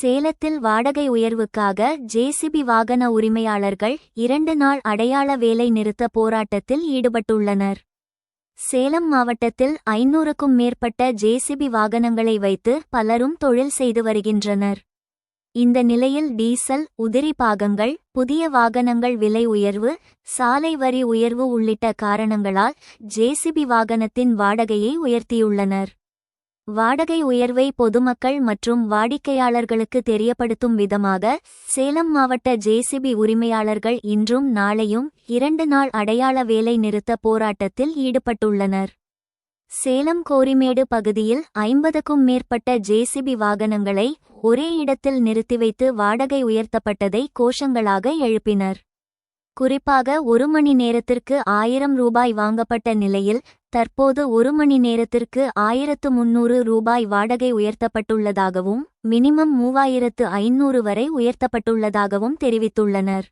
சேலத்தில் வாடகை உயர்வுக்காக ஜேசிபி வாகன உரிமையாளர்கள் இரண்டு நாள் அடையாள வேலை நிறுத்த போராட்டத்தில் ஈடுபட்டுள்ளனர். சேலம் மாவட்டத்தில் ஐநூறுக்கும் மேற்பட்ட ஜேசிபி வாகனங்களை வைத்து பலரும் தொழில் செய்து வருகின்றனர். இந்த நிலையில் டீசல் உதிரி பாகங்கள் புதிய வாகனங்கள் விலை உயர்வு சாலை வரி உயர்வு உள்ளிட்ட காரணங்களால் ஜேசிபி வாகனத்தின் வாடகையை உயர்த்தியுள்ளனர். வாடகை உயர்வை பொதுமக்கள் மற்றும் வாடிக்கையாளர்களுக்கு தெரியப்படுத்தும் விதமாக சேலம் மாவட்ட ஜேசிபி உரிமையாளர்கள் இன்றும் நாளையும் இரண்டு நாள் அடையாள வேலை நிறுத்த போராட்டத்தில் ஈடுபட்டுள்ளனர். சேலம் கோரிமேடு பகுதியில் ஐம்பதுக்கும் மேற்பட்ட ஜேசிபி வாகனங்களை ஒரே இடத்தில் நிறுத்தி வைத்து வாடகை உயர்த்தப்பட்டதை கோஷங்களாக எழுப்பினர். குறிப்பாக ஒரு மணி நேரத்திற்கு ஆயிரம் ரூபாய் வாங்கப்பட்ட நிலையில் தற்போது ஒரு மணி நேரத்திற்கு ஆயிரத்து முன்னூறு ரூபாய் வாடகை உயர்த்தப்பட்டுள்ளதாகவும் மினிமம் மூவாயிரத்து ஐநூறு வரை உயர்த்தப்பட்டுள்ளதாகவும் தெரிவித்துள்ளனர்.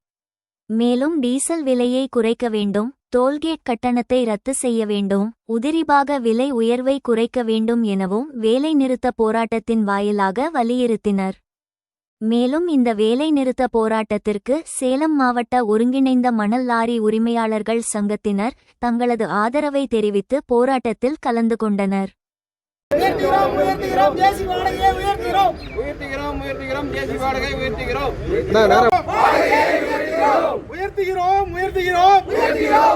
மேலும் டீசல் விலையை குறைக்க வேண்டும் டோல்கேட் கட்டணத்தை ரத்து செய்ய வேண்டும் உதிரிபாக விலை உயர்வை குறைக்க வேண்டும் எனவும் வேலைநிறுத்த போராட்டத்தின் வாயிலாக வலியுறுத்தினர். மேலும் இந்த வேலை நிறுத்த போராட்டத்திற்கு சேலம் மாவட்ட ஒருங்கிணைந்த மணல் லாரி உரிமையாளர்கள் சங்கத்தினர் தங்களது ஆதரவை தெரிவித்து போராட்டத்தில் கலந்து கொண்டனர். உயர்த்துகிறோம் உயர்த்துகிறோம்.